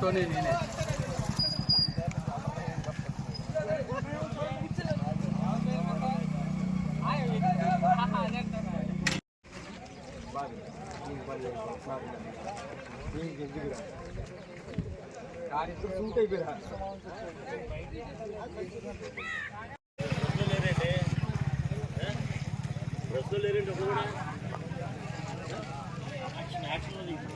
Tony నేనే suit అయిపోయిరా action దిగుబడి అలా మొన్న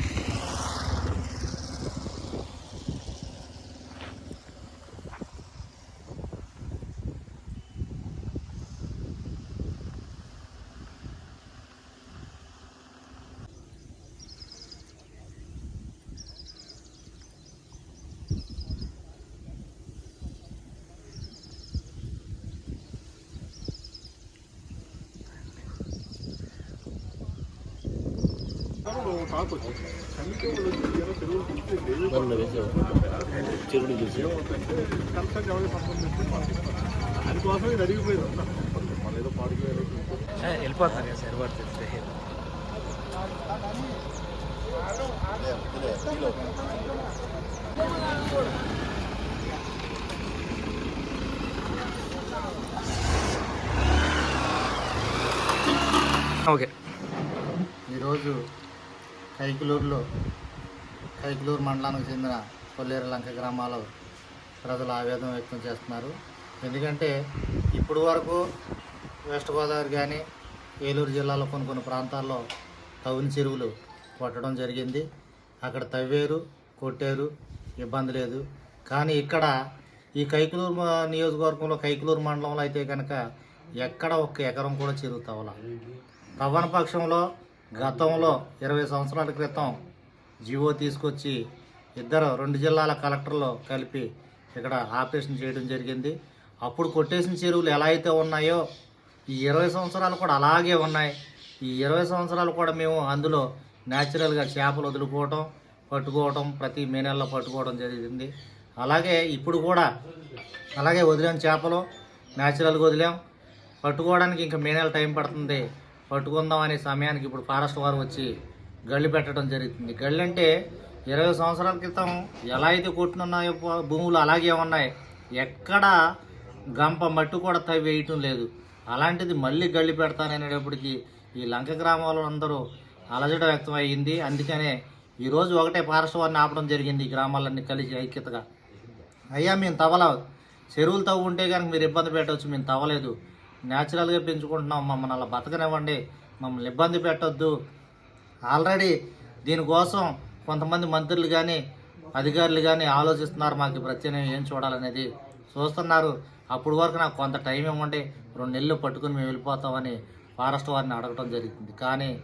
చెరువులు చూసి అందుకోసం ఇది అడిగిపోయింది మళ్ళీ ఏదో పాడిపోయారు వెళ్ళిపోతారు కదా సార్ పడుతుంది ఓకే. ఈరోజు కైకులూరులో కైకులూరు మండలానికి చెందిన కొల్లేరు లంక గ్రామాల ప్రజలు ఆవేదన వ్యక్తం చేస్తున్నారు. ఎందుకంటే ఇప్పుడు వరకు వెస్ట్ గోదావరి కానీ ఏలూరు జిల్లాలో కొన్ని కొన్ని ప్రాంతాల్లో తవ్విన చెరువులు కొట్టడం జరిగింది. అక్కడ తవ్వేరు కొట్టారు ఇబ్బంది లేదు. కానీ ఇక్కడ ఈ కైకులూరు నియోజకవర్గంలో కైకులూరు మండలంలో అయితే కనుక ఎక్కడ ఒక్క ఎకరం కూడా చెరువు తవ్వల. తవ్వన పక్షంలో గతంలో ఇరవై సంవత్సరాల క్రితం జీవో తీసుకొచ్చి ఇద్దరు రెండు జిల్లాల కలెక్టర్లు కలిపి ఇక్కడ ఆపరేషన్ చేయడం జరిగింది. అప్పుడు కొట్టేసిన చెరువులు ఎలా అయితే ఉన్నాయో ఈ ఇరవై సంవత్సరాలు కూడా అలాగే ఉన్నాయి. ఈ ఇరవై సంవత్సరాలు కూడా మేము అందులో న్యాచురల్గా చేపలు వదులుకోవటం పట్టుకోవటం ప్రతి మే నెలలో పట్టుకోవడం జరిగింది. అలాగే ఇప్పుడు కూడా అలాగే వదిలాం చేపలు న్యాచురల్గా వదిలాం. పట్టుకోవడానికి ఇంకా మే నెల టైం పడుతుంది. పట్టుకుందాం అనే సమయానికి ఇప్పుడు ఫారెస్ట్ వారు వచ్చి గళ్ళు పెట్టడం జరుగుతుంది. గళ్ళు అంటే ఇరవై సంవత్సరాల క్రితం ఎలా అయితే కొట్టునున్నాయో భూములు అలాగే ఉన్నాయి. ఎక్కడ గంప మట్టు కూడా తవ్వి వేయటం లేదు. అలాంటిది మళ్ళీ గళ్ళు పెడతాననేటప్పటికి ఈ లంక గ్రామాల్లో అందరూ అలజడ వ్యక్తం అయ్యింది. అందుకనే ఈరోజు ఒకటే ఫారెస్ట్ వారిని ఆపడం జరిగింది ఈ గ్రామాలన్నీ కలిసి ఐక్యతగా. అయ్యా మేము తవ్వలా. చెరువులు తవ్వు ఉంటే కనుక మీరు ఇబ్బంది పెట్టవచ్చు. మేము తవ్వలేదు. న్యాచురల్గా పెంచుకుంటున్నాం. మమ్మల్ని అలా బతకనివ్వండి. మమ్మల్ని ఇబ్బంది పెట్టొద్దు. ఆల్రెడీ దీనికోసం కొంతమంది మంత్రులు కానీ అధికారులు కానీ ఆలోచిస్తున్నారు. మాకు ప్రత్యేకం ఏం చూడాలనేది చూస్తున్నారు. అప్పుడు వరకు నాకు కొంత టైం ఇవ్వండి. రెండు నెలలు పట్టుకుని మేము వెళ్ళిపోతామని ఫారెస్ట్ వారిని అడగటం జరిగింది. కానీ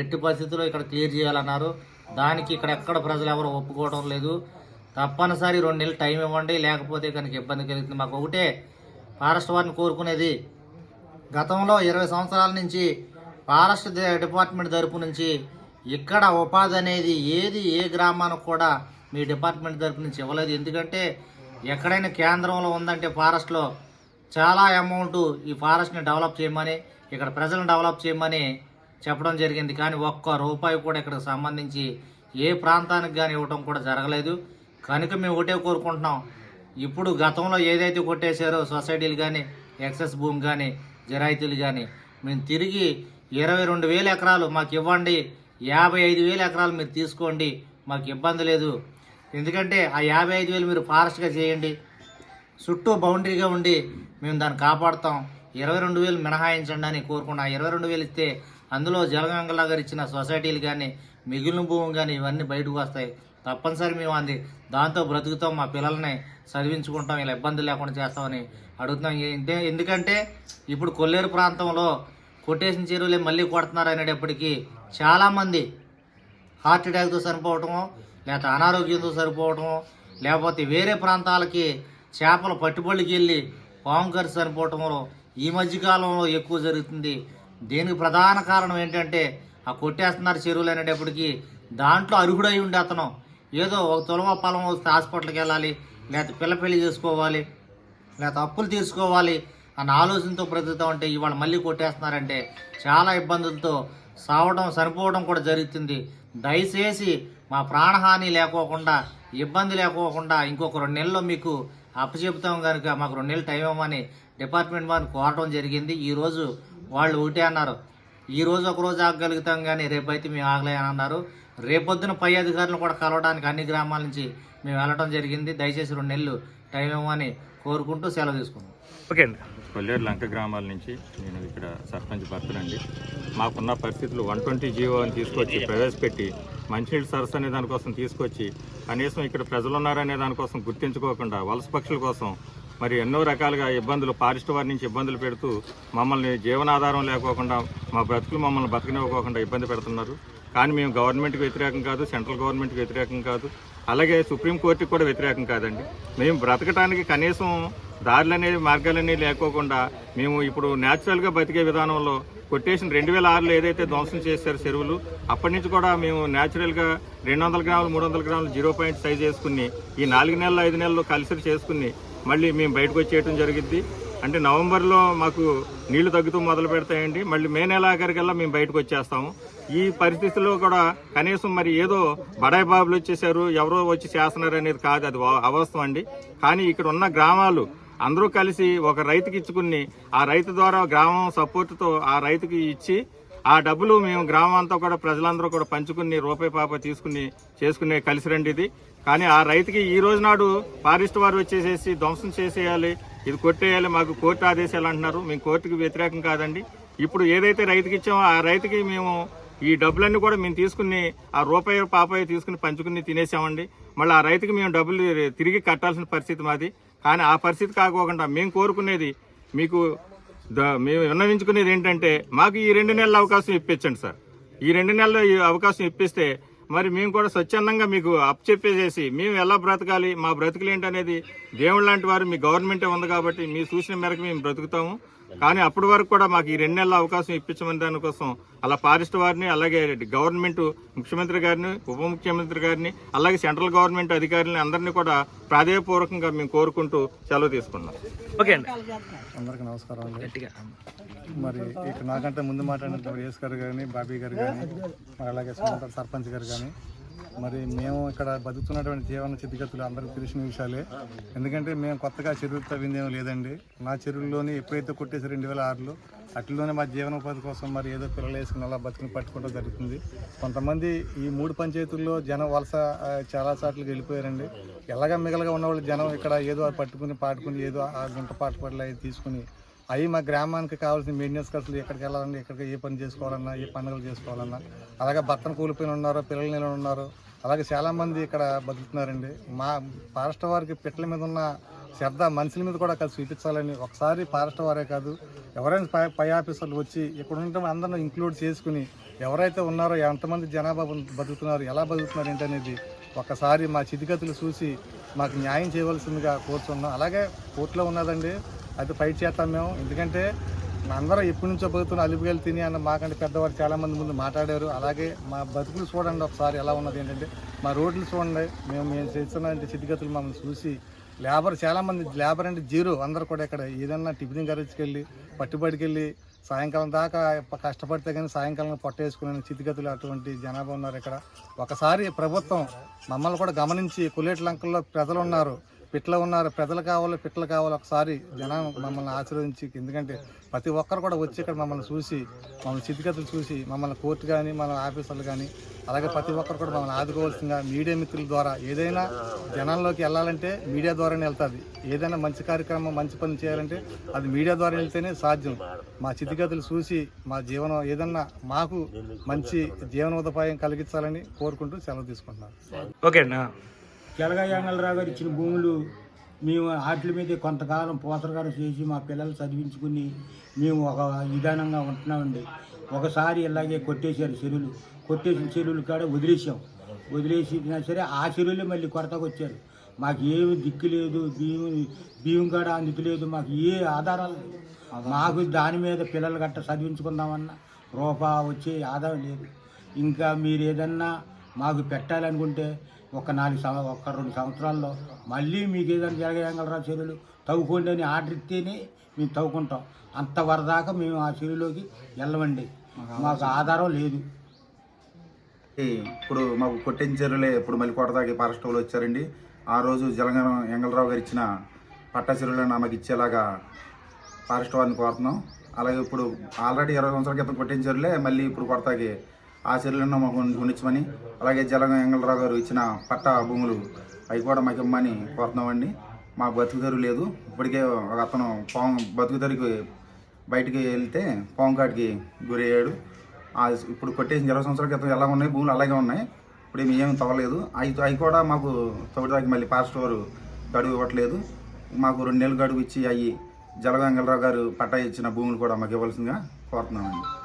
ఎట్టి పరిస్థితుల్లో ఇక్కడ క్లియర్ చేయాలన్నారు. దానికి ఇక్కడ ఎక్కడ ప్రజలు ఎవరు ఒప్పుకోవడం లేదు. తప్పనిసరి రెండు నెలలు టైం ఇవ్వండి. లేకపోతే కనుక ఇబ్బంది కలుగుతుంది. మాకు ఒకటే ఫారెస్ట్ వారిని కోరుకునేది గతంలో ఇరవై సంవత్సరాల నుంచి ఫారెస్ట్ డిపార్ట్మెంట్ తరపు నుంచి ఇక్కడ ఉపాధి అనేది ఏది ఏ గ్రామానికి కూడా మీ డిపార్ట్మెంట్ తరపు నుంచి ఇవ్వలేదు. ఎందుకంటే ఎక్కడైనా కేంద్రంలో ఉందంటే ఫారెస్ట్లో చాలా అమౌంట్ ఈ ఫారెస్ట్ని డెవలప్ చేయమని ఇక్కడ ప్రజలను డెవలప్ చేయమని చెప్పడం జరిగింది. కానీ ఒక్క రూపాయి కూడా ఇక్కడికి సంబంధించి ఏ ప్రాంతానికి కానీ ఇవ్వడం కూడా జరగలేదు. కనుక మేము ఒకటే కోరుకుంటున్నాం. ఇప్పుడు గతంలో ఏదైతే కొట్టేశారో సొసైటీలు కానీ ఎక్సెస్ భూమి కానీ జరాయితీలు కానీ మేము తిరిగి ఇరవై రెండు వేల ఎకరాలు మాకు ఇవ్వండి యాభై ఐదు వేల ఎకరాలు మీరు తీసుకోండి మాకు ఇబ్బంది లేదు. ఎందుకంటే ఆ యాభై ఐదు వేలు మీరు ఫారెస్ట్గా చేయండి చుట్టూ బౌండరీగా ఉండి మేము దాన్ని కాపాడుతాం. ఇరవై రెండు వేలు మినహాయించండి అని కోరుకున్నా. ఇరవై రెండు వేలు ఇస్తే అందులో జలగంగలా గారు ఇచ్చిన సొసైటీలు కానీ మిగిలిన భూమి కానీ ఇవన్నీ బయటకు వస్తాయి. తప్పనిసరి మేము అంది. దాంతో బ్రతుకుతాం మా పిల్లల్ని చదివించుకుంటాం ఇలా ఇబ్బంది లేకుండా చేస్తామని అడుగుతున్నాం. ఏంటే- ఎందుకంటే ఇప్పుడు కొల్లేరు ప్రాంతంలో కొట్టేసిన చెరువులే మళ్ళీ కొడుతున్నారు అనేటప్పటికీ చాలామంది హార్ట్ అటాక్తో సరిపోవటము లేకపోతే అనారోగ్యంతో సరిపోవటము లేకపోతే వేరే ప్రాంతాలకి చేపలు పట్టుబడికి వెళ్ళి పాము కరిచి ఈ మధ్యకాలంలో ఎక్కువ జరుగుతుంది. దీనికి ప్రధాన కారణం ఏంటంటే ఆ కొట్టేస్తున్నారు చెరువులు అనేటప్పటికీ దాంట్లో అర్హుడై ఉండే అతను ఏదో ఒక తులమ పొలం వస్తే హాస్పిటల్కి వెళ్ళాలి లేకపోతే పిల్ల పెళ్ళి చేసుకోవాలి లేకపోతే అప్పులు తీసుకోవాలి అన్న ఆలోచనతో బ్రతుకుతా ఉంటే ఇవాళ మళ్ళీ కొట్టేస్తున్నారంటే చాలా ఇబ్బందులతో సావడం చనిపోవడం కూడా జరుగుతుంది. దయచేసి మా ప్రాణహాని లేకోకుండా ఇబ్బంది లేకోకుండా ఇంకొక రెండు నెలల్లో మీకు అప్పచెపుతాం కనుక మాకు రెండు నెలలు టైం ఇవ్వమని డిపార్ట్మెంట్ వారిని కోరటం జరిగింది. ఈరోజు వాళ్ళు ఒకటే అన్నారు. ఈ రోజు ఒక రోజు ఆగగలుగుతాం కానీ రేపైతే మేము ఆగలే అని అన్నారు. రేపొద్దున పై అధికారులను కూడా కలవడానికి అన్ని గ్రామాల నుంచి మేము వెళ్ళడం జరిగింది. దయచేసి రెండు నెలలు టైం ఇవ్వమని కోరుకుంటూ సెలవు తీసుకున్నాం. ఓకే అండి. కొల్లేరు లంక గ్రామాల నుంచి నేను ఇక్కడ సర్పంచ్ భర్తనండి. మాకున్న పరిస్థితులు వన్ ట్వంటీ జీవో అని తీసుకొచ్చి ప్రవేశపెట్టి మంచినీళ్ళ సరస్సు అనే దానికోసం తీసుకొచ్చి కనీసం ఇక్కడ ప్రజలు ఉన్నారనే దానికోసం గుర్తించుకోకుండా వలస పక్షుల కోసం మరి ఎన్నో రకాలుగా ఇబ్బందులు ఫారెస్ట్ వారి నుంచి ఇబ్బందులు పెడుతూ మమ్మల్ని జీవనాధారం లేకోకుండా మా బ్రతుకులు మమ్మల్ని బతకనివ్వకోకుండా ఇబ్బంది పెడుతున్నారు. కానీ మేము గవర్నమెంట్కి వ్యతిరేకం కాదు సెంట్రల్ గవర్నమెంట్కి వ్యతిరేకం కాదు. అలాగే సుప్రీంకోర్టుకి కూడా వ్యతిరేకం కాదండి. మేము బ్రతకటానికి కనీసం దారులు అనేవి మార్గాలు అనేవి లేకోకుండా మేము ఇప్పుడు న్యాచురల్గా బతికే విధానంలో కొట్టేసిన రెండు వేల ఆరులో ఏదైతే ధ్వంసం చేశారు చెరువులు అప్పటి నుంచి కూడా మేము న్యాచురల్గా రెండు వందల గ్రాములు మూడు వందల గ్రాములు జీరో పాయింట్ సైజ్ చేసుకుని ఈ నాలుగు నెలలు ఐదు నెలలు కలిసి చేసుకుని మళ్ళీ మేము బయటకు వచ్చేయటం జరిగిద్ది. అంటే నవంబర్లో మాకు నీళ్ళు తగ్గుతూ మొదలు పెడతాయండి. మళ్ళీ మే నెల ఆఖరికల్లా మేము బయటకు వచ్చేస్తాము. ఈ పరిస్థితుల్లో కూడా కనీసం మరి ఏదో బడాయి బాబులు వచ్చేసారు ఎవరో వచ్చి చేస్తున్నారు అనేది కాదు అది అవస్థం అండి. కానీ ఇక్కడ ఉన్న గ్రామాలు అందరూ కలిసి ఒక రైతుకి ఇచ్చుకుని ఆ రైతు ద్వారా గ్రామం సపోర్ట్తో ఆ రైతుకి ఇచ్చి ఆ డబ్బులు మేము గ్రామం అంతా కూడా ప్రజలందరూ కూడా పంచుకుని రూపాయి పాప తీసుకుని చేసుకునే కలిసి రండి ఇది. కానీ ఆ రైతుకి ఈ రోజు నాడు ఫారెస్ట్ వారు వచ్చేసేసి ధ్వంసం చేసేయాలి ఇది కొట్టేయాలి మాకు కోర్టు ఆదేశాలు అంటున్నారు. మేము కోర్టుకి వ్యతిరేకం కాదండి. ఇప్పుడు ఏదైతే రైతుకి ఇచ్చామో ఆ రైతుకి మేము ఈ డబ్బులన్నీ కూడా మేము తీసుకుని ఆ రూపాయి పాపాయి తీసుకుని పంచుకుని తినేసామండి. మళ్ళీ ఆ రైతుకి మేము డబ్బులు తిరిగి కట్టాల్సిన పరిస్థితి మాది. కానీ ఆ పరిస్థితి కాకోకుండా మేము కోరుకునేది మీకు మేము విన్నవించుకునేది ఏంటంటే మాకు ఈ రెండు నెలల అవకాశం ఇప్పించండి సార్. ఈ రెండు నెలల అవకాశం ఇప్పిస్తే మరి మేము కూడా స్వచ్ఛందంగా మీకు అప్ చెప్పేసేసి మేము ఎలా బ్రతకాలి మా బ్రతుకులు ఏంటనేది దేవుడు లాంటి వారు మీ గవర్నమెంటే ఉంది కాబట్టి మీ సూచన మేరకు మేము బ్రతుకుతాము. కానీ అప్పటి వరకు కూడా మాకు ఈ రెండు నెలల అవకాశం ఇప్పించమని దానికోసం అలా ఫారెస్ట్ వారిని అలాగే గవర్నమెంట్ ముఖ్యమంత్రి గారిని ఉప ముఖ్యమంత్రి గారిని అలాగే సెంట్రల్ గవర్నమెంట్ అధికారులని అందరినీ కూడా ప్రాధేయపూర్వకంగా మేము కోరుకుంటూ సెలవు తీసుకున్నాం. ఓకే అండి. అందరికీ నమస్కారం అండి. మరి ఇక్కడ నాకంటే ముందు మాట్లాడినటువంటి యేస్ గారు కానీ బాబీ గారు కానీ అలాగే సర్పంచ్ గారు కానీ మరి మేము ఇక్కడ బతుకుతున్నటువంటి జీవన స్థితిగతులు అందరికీ తెలిసిన విషయాలే. ఎందుకంటే మేము కొత్తగా చెరువులు తవ్విందేం లేదండి. నా చెరువుల్లోనే ఎప్పుడైతే కొట్టేసి రెండు వేల ఆరులో అట్లలోనే మా జీవనోపాధి కోసం మరి ఏదో పిల్లలు వేసుకుని అలా బతుకుని పట్టుకోవడం జరుగుతుంది. కొంతమంది ఈ మూడు పంచాయతీల్లో జనం వలస చాలా సార్లు వెళ్ళిపోయారండి ఎలాగా మిగలగా ఉన్న వాళ్ళు జనం ఇక్కడ ఏదో పట్టుకుని పాటుకుని ఏదో ఆ గుంట పాట పాటలు అవి తీసుకుని అవి మా గ్రామానికి కావాల్సిన మెయింటెనెన్స్ ఖర్చులు ఎక్కడికి వెళ్ళాలన్నా ఎక్కడికి ఏ పని చేసుకోవాలన్నా ఏ పండుగలు చేసుకోవాలన్నా అలాగే భర్తను కూలిపోయిన ఉన్నారు పిల్లలు నిలవ ఉన్నారు. అలాగే చాలామంది ఇక్కడ బతుకుతున్నారండి. మా ఫారెస్ట్ వారికి పిట్టల మీద ఉన్న శ్రద్ధ మనుషుల మీద కూడా కలిసి చూపించాలని ఒకసారి ఫారెస్ట్ వారే కాదు ఎవరైనా పై పై ఆఫీసర్లు వచ్చి ఇక్కడ ఉండటం అందరిని ఇంక్లూడ్ చేసుకుని ఎవరైతే ఉన్నారో ఎంతమంది జనాభా బతుకుతున్నారు ఎలా బతుకుతున్నారు ఏంటనేది ఒకసారి మా చితిగతులు చూసి మాకు న్యాయం చేయవలసిందిగా కోరుతున్నాం అలాగే కోర్టులో ఉన్నదండి అయితే ఫైట్ చేస్తాం మేము. ఎందుకంటే అందరూ ఎప్పటి నుంచో బతుకుతున్న అలిపిగలు తిని అన్న మాకంటే పెద్దవారు చాలామంది ముందు మాట్లాడారు. అలాగే మా బతుకులు చూడండి ఒకసారి ఎలా ఉన్నది ఏంటంటే మా రోడ్లు చూడండి. మేము మేము చేస్తున్న స్థితిగతులు మమ్మల్ని చూసి లేబర్ చాలామంది లేబర్ అంటే జీరో. అందరు కూడా ఇక్కడ ఏదన్నా టిఫిన్ గరించుకెళ్ళి పట్టుబడికి వెళ్ళి సాయంకాలం దాకా కష్టపడితే కానీ సాయంకాలం పొట్టేసుకునే స్థితిగతులు అటువంటి జనాభా ఉన్నారు ఇక్కడ. ఒకసారి ప్రభుత్వం మమ్మల్ని కూడా గమనించి కులేట్ లంకల్లో ప్రజలు ఉన్నారు పిట్ల ఉన్నారు ప్రజలు కావాలి పిట్ల కావాలి ఒకసారి జనం మమ్మల్ని ఆశీర్వదించి ఎందుకంటే ప్రతి ఒక్కరు కూడా వచ్చి ఇక్కడ మమ్మల్ని చూసి మమ్మల్ని స్థితిగతులు చూసి మమ్మల్ని కోర్టు కానీ మన ఆఫీసర్లు కానీ అలాగే ప్రతి ఒక్కరు కూడా మమ్మల్ని ఆదుకోవాల్సిందిగా మీడియా మిత్రుల ద్వారా ఏదైనా జనాల్లోకి వెళ్ళాలంటే మీడియా ద్వారానే వెళ్తుంది. ఏదైనా మంచి కార్యక్రమం మంచి పని చేయాలంటే అది మీడియా ద్వారా వెళ్తేనే సాధ్యం. మా స్థితిగతులు చూసి మా జీవనం ఏదన్నా మాకు మంచి జీవనోపాయం కలిగించాలని కోరుకుంటూ సెలవు తీసుకుంటున్నాను. ఓకే కెలగా ఆ. గారు ఇచ్చిన భూములు మేము వాటి మీద కొంతకాలం పోతరగారు చేసి మా పిల్లలు చదివించుకుని మేము ఒక విధానంగా ఉంటున్నామండి. ఒకసారి ఇలాగే కొట్టేశారు చెరువులు. కొట్టేసిన చెరువులు కాడ వదిలేసాం వదిలేసినా సరే ఆ చెరువులు మళ్ళీ కొరతకు వచ్చారు. మాకు ఏమి దిక్కు లేదు బియ్యం బియ్యం కాడ అందుతలేదు మాకు ఏ ఆధారాలు మాకు దాని మీద పిల్లలు గట్ట చదివించుకుందామన్నా రూపా వచ్చే ఆదాయం లేదు. ఇంకా మీరు ఏదన్నా మాకు పెట్టాలనుకుంటే ఒక నాలుగు సంవ ఒక రెండు సంవత్సరాల్లో మళ్ళీ మీకు ఏదైనా జరగగలరా చెరువులు తవ్వుకోండి అని ఆర్డర్ ఇస్తేనే మేము తవ్వుకుంటాం. అంతవరదాకా మేము ఆ చెరువులోకి వెళ్ళమండి. మాకు ఆధారం లేదు. ఈ ఇప్పుడు మాకు కొట్టిన చెరువులే ఇప్పుడు మళ్ళీ కొడదాకి ఫారెస్ట్ వాళ్ళు వచ్చారండి. ఆ రోజు జలగన ఎంగళరావు గారు ఇచ్చిన పట్టా చెరువులను మాకు ఇచ్చేలాగా ఫారెస్ట్ వారిని కోరుతున్నాం. అలాగే ఇప్పుడు ఆల్రెడీ ఇరవై సంవత్సరాల క్రితం కొట్టిన చెరువులే మళ్ళీ ఇప్పుడు కొడతాకి ఆ చెరువులను మాకు ఉండించమని అలాగే జలగం ఎంగళరావు గారు ఇచ్చిన పట్టా భూములు అవి కూడా మాకు ఇమ్మని కోరుతున్నామండి. మాకు బతుకుదరు లేదు. ఇప్పటికే ఒక అతను పాము బతుకుదరికి బయటికి వెళ్తే పాము కాటికి గురయ్యాడు. ఇప్పుడు కొట్టేసిన ఇరవై సంవత్సరాల క్రితం ఎలా ఉన్నాయి? భూములు అలాగే ఉన్నాయి. ఇప్పుడు ఏమి తవ్వలేదు. అవి అవి కూడా మాకు తవ్వడానికి మళ్ళీ పాస్ట్ వారు గడువు ఇవ్వట్లేదు. మాకు రెండు నెలలు గడువు ఇచ్చి అవి జలగంగలరావు గారు పట్టా ఇచ్చిన భూములు కూడా మాకు ఇవ్వాల్సిందిగా కోరుతున్నామండి.